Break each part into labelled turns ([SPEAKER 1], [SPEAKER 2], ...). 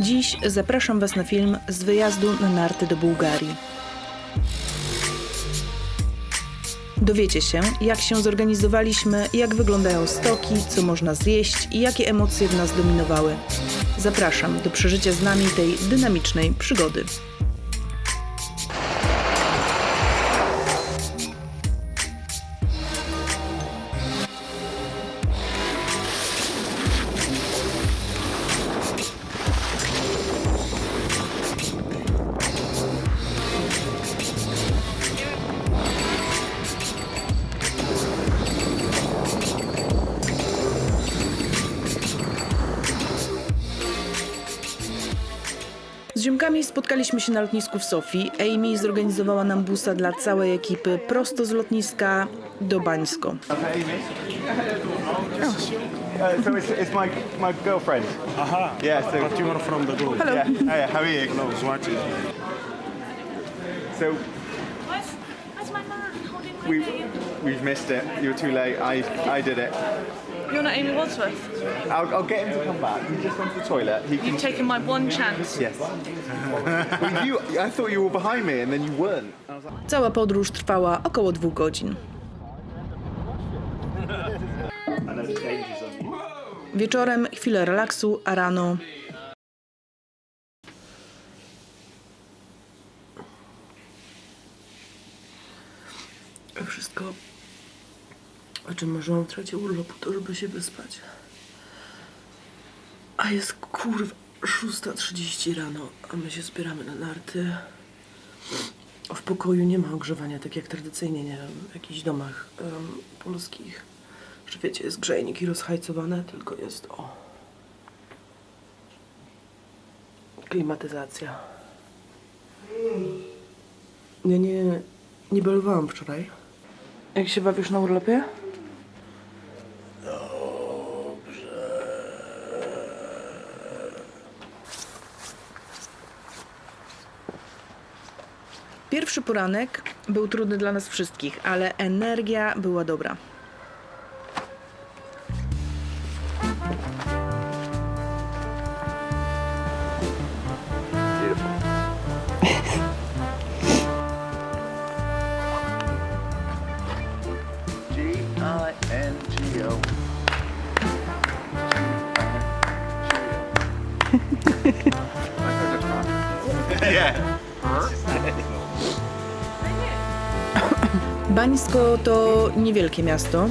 [SPEAKER 1] Dziś zapraszam Was na film z wyjazdu na narty do Bułgarii. Dowiecie się, jak się zorganizowaliśmy, jak wyglądają stoki, co można zjeść i jakie emocje w nas dominowały. Zapraszam do przeżycia z nami tej dynamicznej przygody. Z ziomkami spotkaliśmy się na lotnisku w Sofii. Amy zorganizowała nam busa dla całej ekipy prosto z lotniska do Bańsko.
[SPEAKER 2] Uh, so it's, it's my my girlfriend.
[SPEAKER 3] Aha.
[SPEAKER 2] Yeah. So
[SPEAKER 3] But you are from the group.
[SPEAKER 1] Hello.
[SPEAKER 2] yeah. Hey, how are you?
[SPEAKER 3] Zwaci.
[SPEAKER 2] So
[SPEAKER 4] Where's, where's my man holding my
[SPEAKER 2] we
[SPEAKER 4] name?
[SPEAKER 2] we've missed it. You were too late. I I did it.
[SPEAKER 4] You're not Amy Wadsworth.
[SPEAKER 2] I'll, I'll get him to come back. He just went to the toilet. He.
[SPEAKER 4] You've taken my one chance.
[SPEAKER 2] Yes. well, you. I thought you were behind me, and then you weren't.
[SPEAKER 1] Cała podróż trwała około dwóch godzin. Wieczorem chwilę relaksu, a rano
[SPEAKER 5] o czym marzyłam w trakcie urlopu, to żeby się wyspać. A jest kurwa 6.30 rano, a my się zbieramy na narty. W pokoju nie ma ogrzewania, tak jak tradycyjnie, nie wiem, w jakichś domach em, polskich. Że wiecie, jest grzejnik i rozhajcowane, tylko jest o. Klimatyzacja. Nie, nie, nie balowałam wczoraj. Jak się bawisz na urlopie?
[SPEAKER 1] Pierwszy poranek był trudny dla nas wszystkich, ale energia była dobra. Bańsko to niewielkie miasto.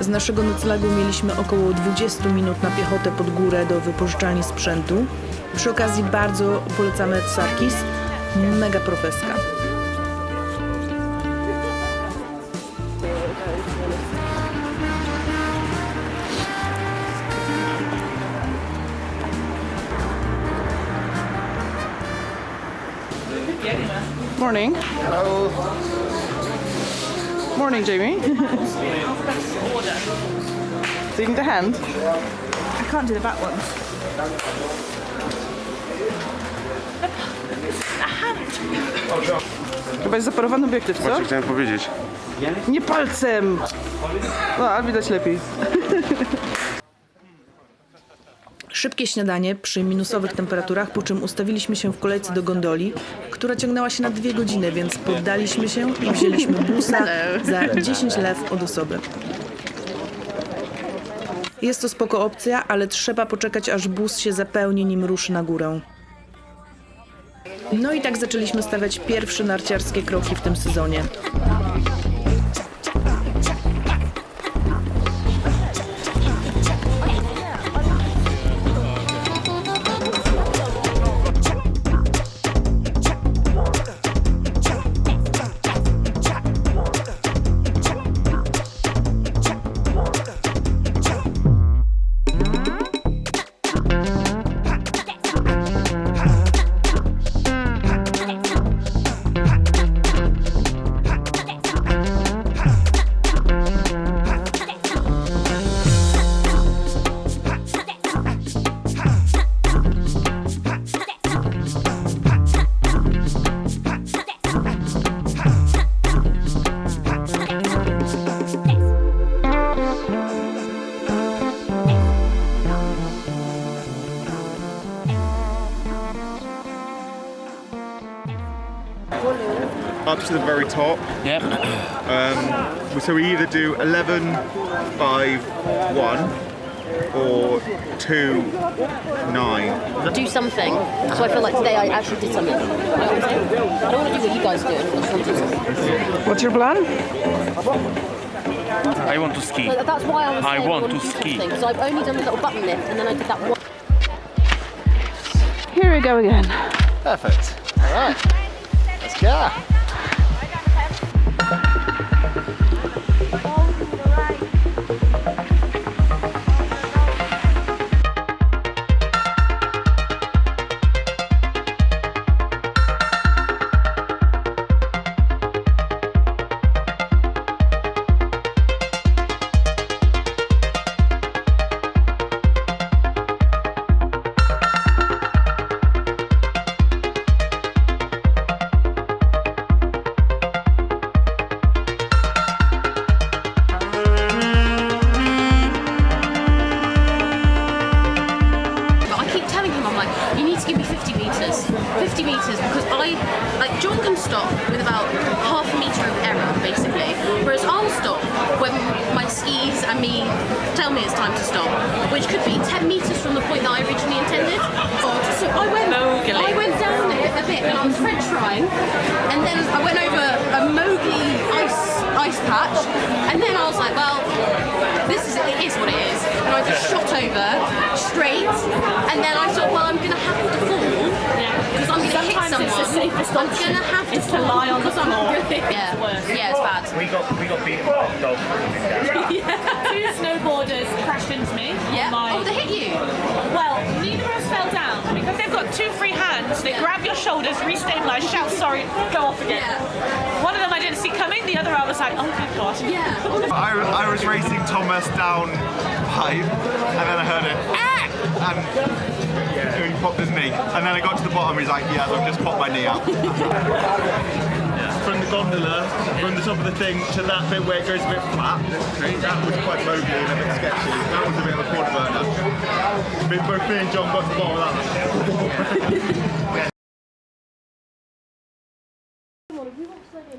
[SPEAKER 1] Z naszego noclegu mieliśmy około 20 minut na piechotę pod górę do wypożyczalni sprzętu. Przy okazji bardzo polecamy Sarkis. Mega profeska.
[SPEAKER 5] Morning.
[SPEAKER 2] Hello.
[SPEAKER 5] Morning, Jamie. Taking the hand.
[SPEAKER 4] I can't do the back ones.
[SPEAKER 5] Chyba jest zaparowany obiektyw, co?
[SPEAKER 3] Właśnie chciałem powiedzieć.
[SPEAKER 5] Nie palcem! No, ale widać lepiej.
[SPEAKER 1] Szybkie śniadanie przy minusowych temperaturach, po czym ustawiliśmy się w kolejce do gondoli, która ciągnęła się na dwie godziny, więc poddaliśmy się i wzięliśmy busa za 10 lew od osoby. Jest to spoko opcja, ale trzeba poczekać, aż bus się zapełni, nim ruszy na górę. No i tak zaczęliśmy stawiać pierwsze narciarskie kroki w tym sezonie.
[SPEAKER 2] To the very top.
[SPEAKER 3] Yep.
[SPEAKER 2] Um, so we either do 11, 5, 1 or 2, 9.
[SPEAKER 6] do something. So I feel like today I actually did something. You know what I'm saying? I don't want to do what you guys do. I just want to do.
[SPEAKER 5] What's your plan?
[SPEAKER 3] I want to ski.
[SPEAKER 6] Like, that's why I was
[SPEAKER 3] I want
[SPEAKER 6] I
[SPEAKER 3] to
[SPEAKER 6] do
[SPEAKER 3] ski.
[SPEAKER 6] something because I've only done the little button lift and then I did that one.
[SPEAKER 5] Here we go again.
[SPEAKER 7] Perfect. All right.
[SPEAKER 6] Yeah. Time to stop, which could be 10 metres from the point that I originally intended. So I went, I went down it a bit and I was French frying, and then I went over a Mowgli ice ice patch, and then I was like, well, this is it is what it is. And I just shot over straight, and then I thought, well, I'm gonna have to fall because I'm gonna hit someone.
[SPEAKER 4] it's the safest
[SPEAKER 6] I'm
[SPEAKER 4] option,
[SPEAKER 6] gonna have to
[SPEAKER 4] is to lie on the
[SPEAKER 6] because
[SPEAKER 4] floor.
[SPEAKER 6] gonna- Yeah, yeah, it's bad.
[SPEAKER 3] We got we got beaten by a dog.
[SPEAKER 4] Two snowboarders crashed into me.
[SPEAKER 6] Yeah.
[SPEAKER 4] My-
[SPEAKER 6] Oh, they hit you.
[SPEAKER 4] Well, neither of us fell down because they've got two free hands. They
[SPEAKER 6] Yeah.
[SPEAKER 4] grab your shoulders, restabilize, shout sorry, go off again.
[SPEAKER 6] Yeah.
[SPEAKER 4] One of them I didn't see coming. The other I was like, oh good god.
[SPEAKER 6] Yeah.
[SPEAKER 2] I, I was racing Thomas down pipe, and then I heard it, ah! and he popped his knee. And then I got to the bottom, he's like, yeah, I've just popped my knee out. From the gondola, from the top of the thing to that bit where it goes a bit flat, that was quite moggy and a bit sketchy. That was a bit of a quarter burner. Me- Both me and John got to the bottom of that.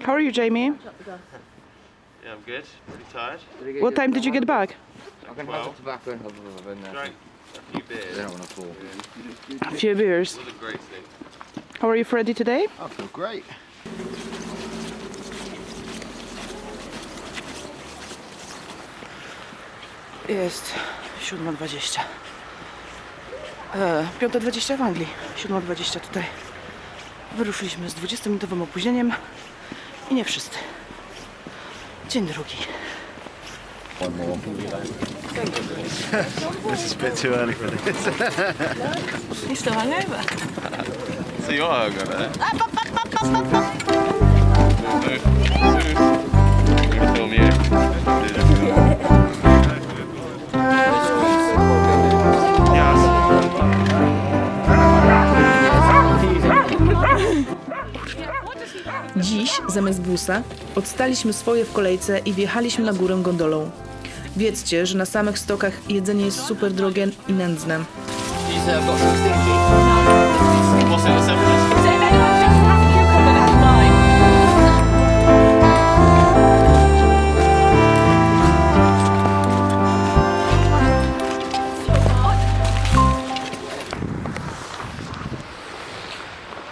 [SPEAKER 5] How are you, Jamie?
[SPEAKER 3] Yeah, I'm good. Pretty tired.
[SPEAKER 5] What time did you get back?
[SPEAKER 7] I can have the tobacco and have a in there.
[SPEAKER 3] Drank a few beers.
[SPEAKER 7] They don't want to fall.
[SPEAKER 5] A few beers.
[SPEAKER 3] It was a great thing.
[SPEAKER 5] How are you, Freddy, today?
[SPEAKER 7] I feel great.
[SPEAKER 5] Jest 7.20. E, 5.20 w Anglii, 7.20 tutaj. Wyruszyliśmy z 20-minutowym opóźnieniem i nie wszyscy. Dzień drugi.
[SPEAKER 7] One more. this is a bit too early for this.
[SPEAKER 4] You still hungover?
[SPEAKER 3] So you are gonna. Film you.
[SPEAKER 5] Dziś, zamiast busa, odstaliśmy swoje w kolejce i wjechaliśmy na górę gondolą. Wiedzcie, że na samych stokach jedzenie jest super drogie i nędzne.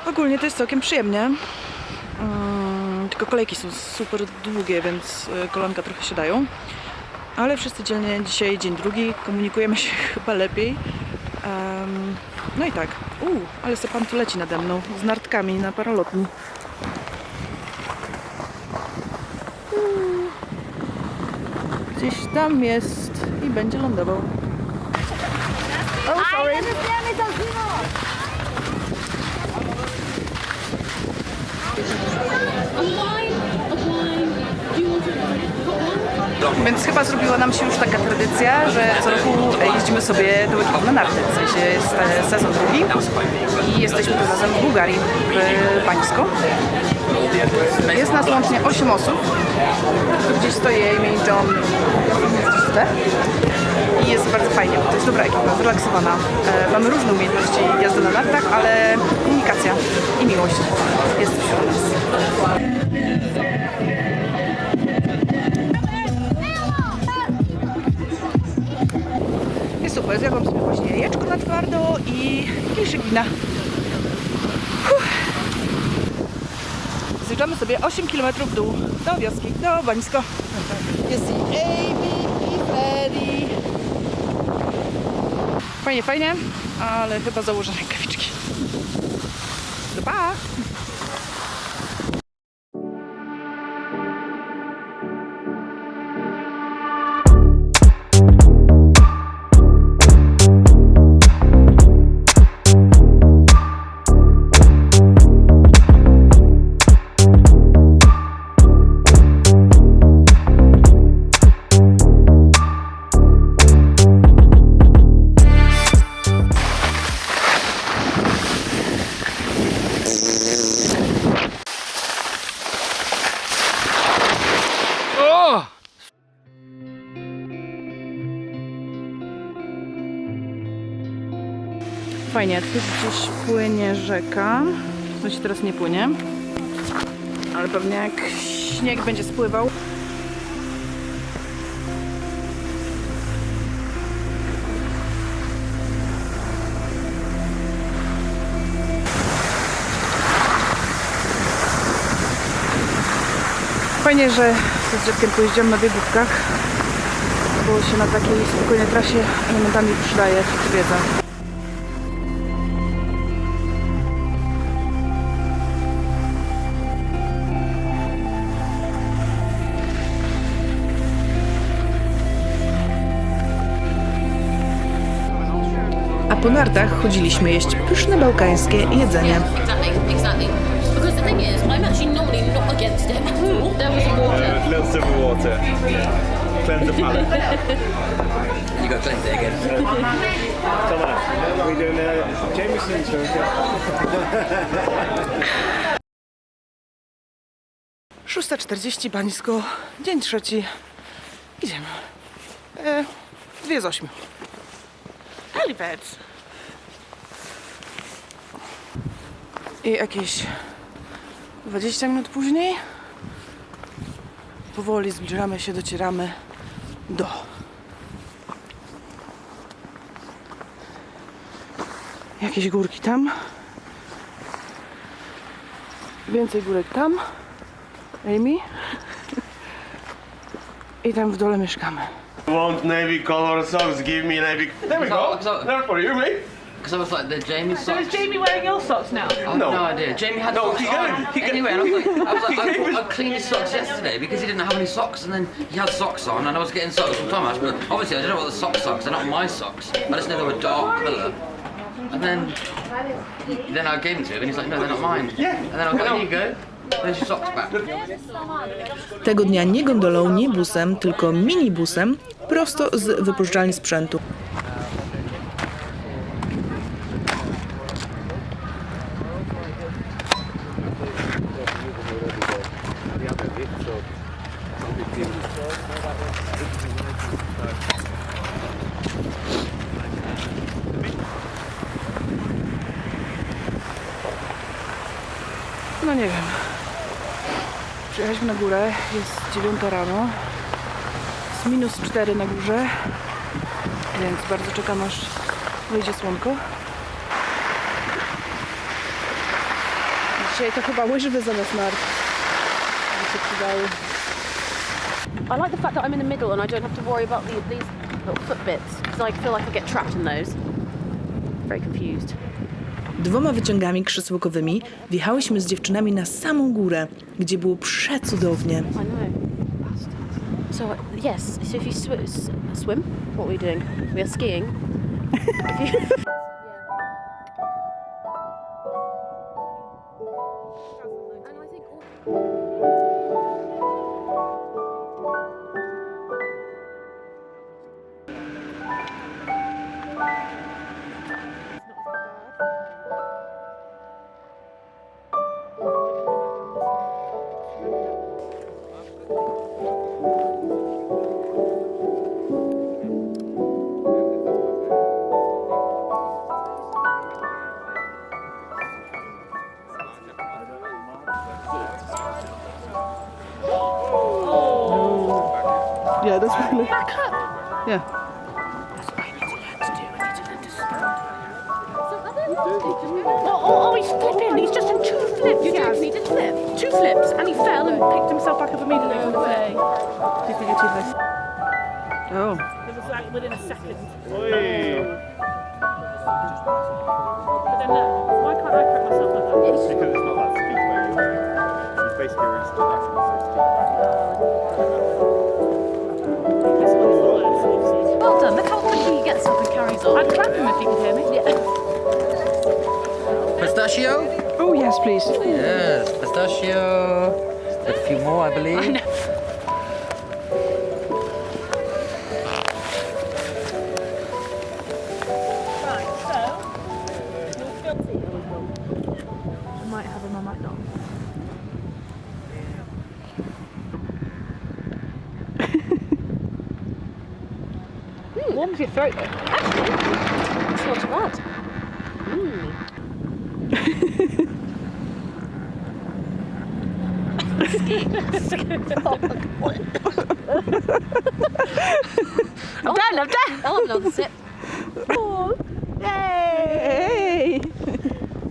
[SPEAKER 5] Ogólnie to jest całkiem przyjemnie. Mm, tylko kolejki są super długie, więc y, kolanka trochę się dają. Ale wszyscy dzielnie dzisiaj dzień drugi, komunikujemy się chyba lepiej. Em, no i tak. Uuu, ale se pan tu leci nade mną z nartkami na paralotni. Gdzieś tam jest i będzie lądował. Oh, sorry. Więc chyba zrobiła nam się już taka tradycja, że co roku jeździmy sobie do ekipą na narty. W sensie jest e, sezon drugi i jesteśmy tym razem w Bułgarii, w Bańsko. Jest nas łącznie 8 osób. Tu gdzieś stoi Amy, John. I jest bardzo fajnie, bo to jest dobra ekipa, zrelaksowana. E, mamy różne umiejętności jazdy na nartach, ale komunikacja i miłość jest wśród nas. Słuchaj, zjadłam sobie właśnie jajeczko na twardo i kieliszek wina. Zjeżdżamy sobie 8 km w dół do wioski, do Bańsko. Jest i Amy i Freddy. Fajnie, fajnie, ale chyba założę rękawiczki. To pa! Fajnie, tu gdzieś płynie rzeka. W sensie teraz nie płynie. Ale pewnie jak śnieg będzie spływał. Fajnie, że z dzieckiem pojeździłam na biegówkach, bo się na takiej spokojnej trasie elementami przydaje wiedza.
[SPEAKER 6] It
[SPEAKER 7] again.
[SPEAKER 8] Thomas, we doing uh, Jameson
[SPEAKER 5] Szósta czterdzieści Bańsko, dzień trzeci. Idziemy. E, dwie z ośmiu. Helipad. I jakieś 20 minut później powoli zbliżamy się, docieramy do jakieś górki tam. Więcej górek tam. Amy. I tam w dole mieszkamy.
[SPEAKER 8] Want navy color socks? Give me navy. There we go. They're for you, mate.
[SPEAKER 7] Because I was like, the Jamie
[SPEAKER 4] So
[SPEAKER 7] socks.
[SPEAKER 4] is Jamie wearing your socks now?
[SPEAKER 7] I have
[SPEAKER 8] No.
[SPEAKER 7] no. idea. Jamie had
[SPEAKER 8] No,
[SPEAKER 7] socks
[SPEAKER 8] he
[SPEAKER 7] on.
[SPEAKER 8] he
[SPEAKER 7] anyway, and I was like, I, was like, I,
[SPEAKER 8] us-
[SPEAKER 7] I cleaned his socks yesterday because he didn't have any socks, and then he had socks on, and I was getting socks from Thomas, but obviously I didn't know what the socks are because they're not my socks. I just know they were dark colour. And then, then I gave them to him, and he's like, no, they're not mine.
[SPEAKER 8] Yeah.
[SPEAKER 7] And then I was like, here you go. There's your socks back.
[SPEAKER 5] Tego dnia nie gondolą, nie busem, tylko minibusem prosto z wypożyczalni sprzętu. No nie wiem. Przyjechaliśmy na górę, jest 9 rano. Jest minus 4 na górze, więc bardzo czekam aż wyjdzie słonko. Dzisiaj to chyba łyżwy zamiast nart. By się przydały.
[SPEAKER 6] I like the fact that I'm in the middle and I don't have to worry about the, these little foot bits because I feel like I get trapped in those. Very confused.
[SPEAKER 5] Dwoma wyciągami krzesełkowymi wjechałyśmy z dziewczynami na samą górę, gdzie było przecudownie.
[SPEAKER 6] So uh, yes, so if you sw- swim, what are we doing? We are skiing.
[SPEAKER 9] But then look, why can't I correct myself like that?
[SPEAKER 2] Because it's not that steep where you're going. He's basically already stood up and it's so steep.
[SPEAKER 9] This one's the worst.
[SPEAKER 6] Well done. Look how quickly he gets up and carries on.
[SPEAKER 9] I'd clap him if he could hear me.
[SPEAKER 7] Pistachio?
[SPEAKER 5] Oh, yes, please.
[SPEAKER 7] Yes, pistachio. A few more, I believe.
[SPEAKER 9] I Warms your throat though.
[SPEAKER 6] It's not too bad. Hmm. I'm done, I'm done. I'll have another sip.
[SPEAKER 5] Oh, hey!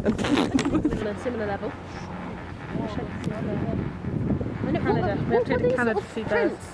[SPEAKER 6] Similar, similar level.
[SPEAKER 9] Canada. We have to go to Canada to see those.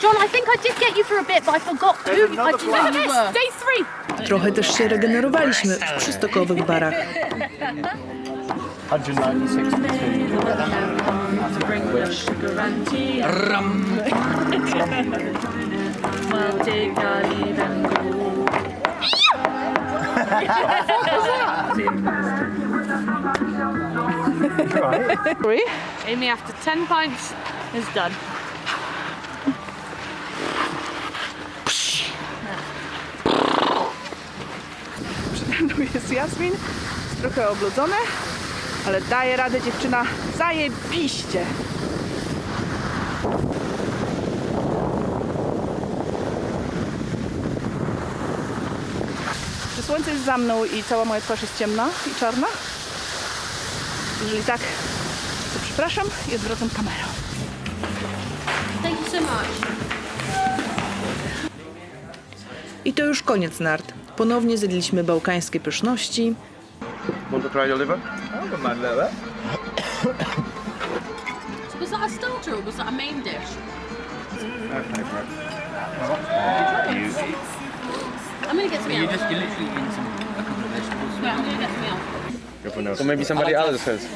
[SPEAKER 9] John,
[SPEAKER 6] I think I did get you for a bit, but I forgot who
[SPEAKER 2] There's
[SPEAKER 6] I didn't know you were.
[SPEAKER 9] Day three.
[SPEAKER 1] Trochę też się regenerowaliśmy w przystokowych barach.
[SPEAKER 2] 196
[SPEAKER 9] Well, take a leave and go. Amy, after 10 pints, is done.
[SPEAKER 5] Jest Jasmin, jest trochę oblodzone, ale daje radę dziewczyna zajebiście. Czy słońce jest za mną i cała moja twarz jest ciemna i czarna? Jeżeli tak, to przepraszam i odwracam kamerę.
[SPEAKER 9] Thank you so much.
[SPEAKER 1] I to już koniec nart. Ponownie zjedliśmy bałkańskie pyszności,
[SPEAKER 2] Want to try your liver? I don't mind bit.
[SPEAKER 6] Was that a starter or was that a main dish? I'm gonna get some
[SPEAKER 7] You just, you're literally in some, a couple of vegetables.
[SPEAKER 6] Yeah, I'm gonna get some else.
[SPEAKER 3] So maybe somebody else has.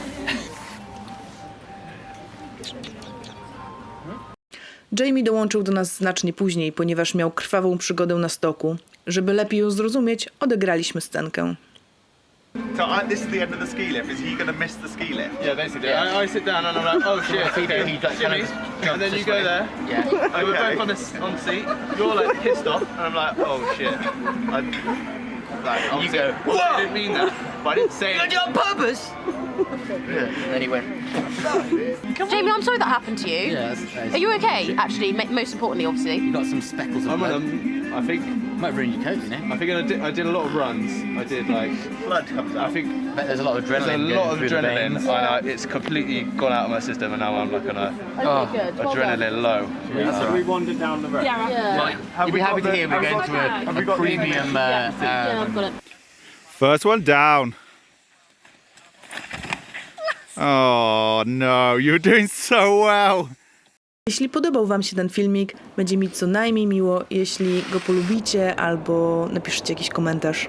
[SPEAKER 1] Jamie dołączył do nas znacznie później, ponieważ miał krwawą przygodę na stoku. Żeby lepiej ją zrozumieć, odegraliśmy scenkę.
[SPEAKER 2] So I, this is the end of the ski lift. Is he going to miss the ski lift?
[SPEAKER 3] Yeah, basically. I, I sit down and I'm like, oh shit, okay, Jimmy. And then you go there.
[SPEAKER 7] Yeah.
[SPEAKER 3] And we're
[SPEAKER 2] Okay.
[SPEAKER 3] both on on seat. You're like pissed off, and I'm like, oh shit. I, like, obviously,
[SPEAKER 7] go,
[SPEAKER 3] I didn't mean that, but I didn't say it.
[SPEAKER 7] on purpose! And then he went,
[SPEAKER 6] Jamie, I'm sorry that happened to you.
[SPEAKER 7] yeah, that's, that's,
[SPEAKER 6] Are you okay? Actually, ma- most importantly, obviously.
[SPEAKER 7] you got some speckles on
[SPEAKER 3] I'm,
[SPEAKER 7] blood.
[SPEAKER 3] um, I think
[SPEAKER 7] Might ruin your coat, you know.
[SPEAKER 3] I think I did, I did a lot of runs. I did like
[SPEAKER 2] Blood comes out.
[SPEAKER 3] I
[SPEAKER 2] out.
[SPEAKER 3] think
[SPEAKER 7] Bet there's a lot of adrenaline.
[SPEAKER 3] there's
[SPEAKER 7] adrenaline.
[SPEAKER 3] a lot of
[SPEAKER 7] going through the
[SPEAKER 3] adrenaline,
[SPEAKER 7] veins.
[SPEAKER 3] and I, it's completely gone out of my system, and now I'm like on a
[SPEAKER 7] Oh,
[SPEAKER 3] adrenaline low.
[SPEAKER 2] So we wandered down the road.
[SPEAKER 7] right.
[SPEAKER 2] Have
[SPEAKER 7] You'd
[SPEAKER 2] we
[SPEAKER 7] be happy
[SPEAKER 2] got
[SPEAKER 7] to
[SPEAKER 2] the-
[SPEAKER 7] hear we're
[SPEAKER 2] have we
[SPEAKER 7] going
[SPEAKER 2] got
[SPEAKER 7] to
[SPEAKER 2] the-
[SPEAKER 7] a,
[SPEAKER 2] have we
[SPEAKER 7] a
[SPEAKER 2] got the
[SPEAKER 7] premium. Uh,
[SPEAKER 6] Yeah,
[SPEAKER 7] um,
[SPEAKER 6] I've got it.
[SPEAKER 2] First one down. Oh no, you're doing so well.
[SPEAKER 1] Jeśli podobał Wam się ten filmik, będzie mi co najmniej miło, jeśli go polubicie albo napiszecie jakiś komentarz.